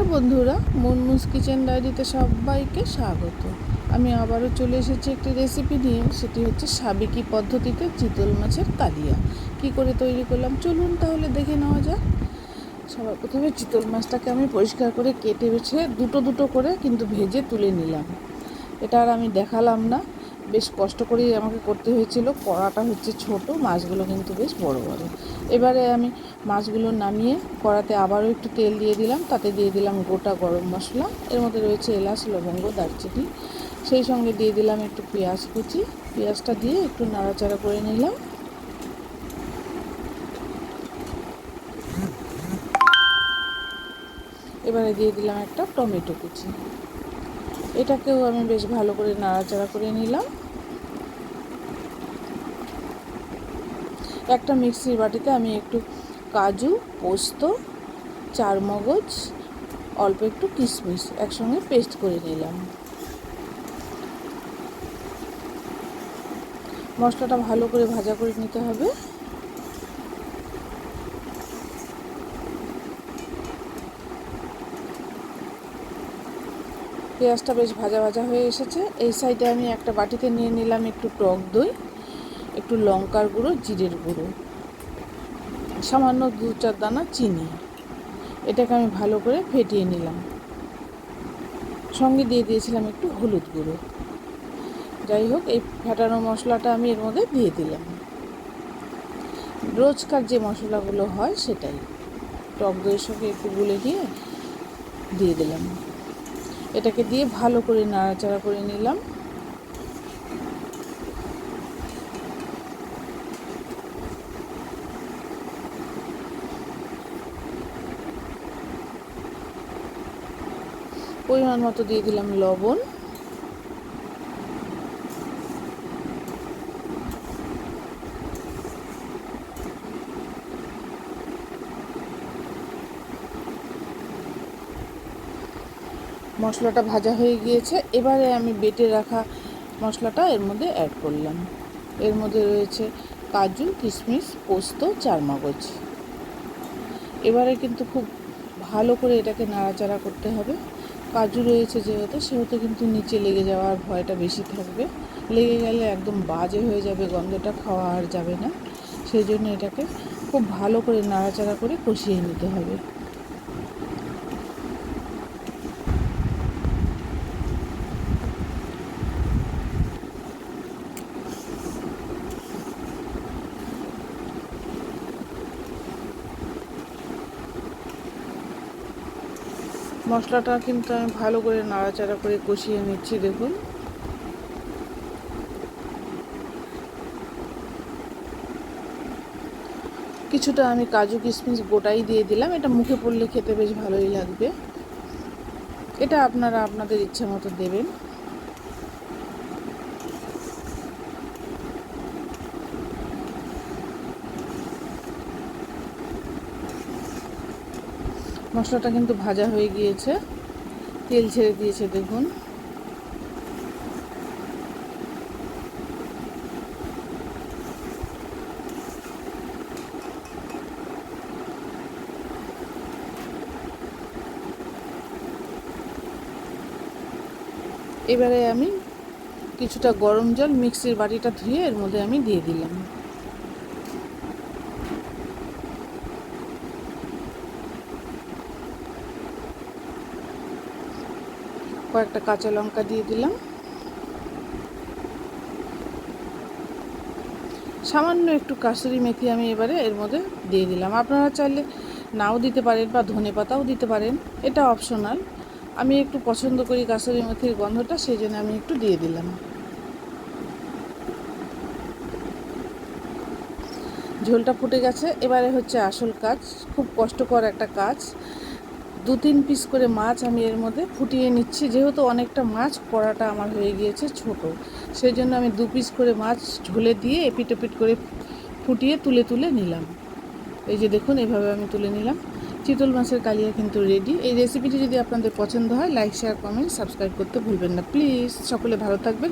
নমস্কার বন্ধুরা, মুনমুস কিচেন ডায়েরিতে সবাইকে স্বাগত। আমি আবারও চলে এসেছি একটি রেসিপি নিয়ে, সেটি হচ্ছে সাবেকি পদ্ধতিতে চিতল মাছের কালিয়া। কি করে তৈরি করলাম? চলুন তাহলে দেখে নেওয়া যাক। সবার প্রথমে চিতল মাছটাকে আমি পরিষ্কার করে কেটে বেছে দুটো দুটো করে কিন্তু ভেজে তুলে নিলাম। এটা আর আমি দেখালাম না। বেশ কষ্ট করেই আমাকে করতে হয়েছিল। কড়াটা হচ্ছে ছোট, মাছগুলো কিন্তু বেশ বড় বড়। এবারে আমি মাছগুলো নামিয়ে কড়াতে আবারও একটু তেল দিয়ে দিলাম। তাতে দিয়ে দিলাম গোটা গরম মশলা। এর মধ্যে রয়েছে এলাচ, লবঙ্গ, দারচিনি। সেই সঙ্গে দিয়ে দিলাম একটু পেঁয়াজ কুচি। পেঁয়াজটা দিয়ে একটু নাড়াচাড়া করে নিলাম। এবারে দিয়ে দিলাম একটা টমেটো কুচি। এটাকেও আমি বেশ ভালো করে নাড়াচাড়া করে নিলাম। একটা মিক্সির বাটিতে আমি একটু কাজু, পোস্ত চার মগজ অল্প একটু কিশমিশ একসঙ্গে পেস্ট করে নিলাম। মশলাটা ভালো করে ভাজা করে নিতে হবে। পেঁয়াজটা বেশ ভাজা ভাজা হয়ে এসেছে। এই সাইডে আমি একটা বাটিতে নিয়ে নিলাম একটু টক দই, একটু লঙ্কার গুঁড়ো, জিরের গুঁড়ো, সামান্য দু চার দানা চিনি। এটাকে আমি ভালো করে ফেটিয়ে নিলাম। সঙ্গে দিয়ে দিয়েছিলাম একটু হলুদ গুঁড়ো। যাই হোক, এই ফেটানো মশলাটা আমি এর মধ্যে দিয়ে দিলাম। রোজকার যে মশলাগুলো হয় সেটাই। টক দইয়ের সঙ্গে একটু গুলে দিয়ে দিয়ে দিলাম। এটাকে দিয়ে ভালো করে নাড়াচাড়া করে নিলাম। পরিমাণ মতো দিয়ে দিলাম লবণ। মশলাটা ভাজা হয়ে গিয়েছে। এবারে আমি বেটে রাখা মশলাটা এর মধ্যে অ্যাড করলাম। এর মধ্যে রয়েছে কাজু, কিশমিশ, পোস্ত, চারমগজ। এবারে কিন্তু খুব ভালো করে এটাকে নাড়াচাড়া করতে হবে। কাজু রয়েছে যেহেতু, সেহেতু কিন্তু নিচে লেগে যাওয়ার ভয়টা বেশি থাকবে। লেগে গেলে একদম বাজে হয়ে যাবে, গন্ধটা খাওয়া আর যাবে না। সেই জন্য এটাকে খুব ভালো করে নাড়াচাড়া করে কষিয়ে নিতে হবে। মশলাটা কিন্তু আমি ভালো করে নাড়াচাড়া করে কষিয়ে নিচ্ছি, দেখুন। কিছুটা আমি কাজু কিশমিশ গোটাই দিয়ে দিলাম। এটা মুখে পড়লে খেতে বেশ ভালোই লাগবে। এটা আপনারা আপনাদের ইচ্ছে মতো দেবেন। মশলাটা কিন্তু ভাজা হয়ে গিয়েছে। তেল ছেড়ে দিয়েছে, দেখুন। এবারে আমি কিছুটা গরম জল মিক্সির বাটিটা ধুয়ে এর মধ্যে আমি দিয়ে দিলাম। কয়েকটা কাঁচা লঙ্কা দিয়ে দিলাম। সামান্য একটু কাসুরি মেথি আমি এবারে এর মধ্যে দিয়ে দিলাম। আপনারা চাইলে নাও দিতে পারেন বা ধনে পাতাও দিতে পারেন। এটা অপশনাল আমি একটু পছন্দ করি কাসুরি মেথির গন্ধটা, সেই জন্য আমি একটু দিয়ে দিলাম। ঝোলটা ফুটে গেছে। এবারে হচ্ছে আসল কাজ। খুব কষ্টকর একটা কাজ। দু তিন পিস করে মাছ আমি এর মধ্যে ফুটিয়ে নিচ্ছি। যেহেতু অনেকটা মাছ কড়াটা আমার হয়ে গিয়েছে ছোট সেই জন্য আমি দু পিস করে মাছ ঝোলে দিয়ে এপিট এপিট করে ফুটিয়ে তুলে তুলে নিলাম। এই যে দেখুন, এভাবে আমি তুলে নিলাম। চিতল মাছের কালিয়া কিন্তু রেডি এই রেসিপিটি যদি আপনাদের পছন্দ হয় লাইক শেয়ার কমেন্ট সাবস্ক্রাইব করতে ভুলবেন না। প্লিজ সকলে ভালো থাকবেন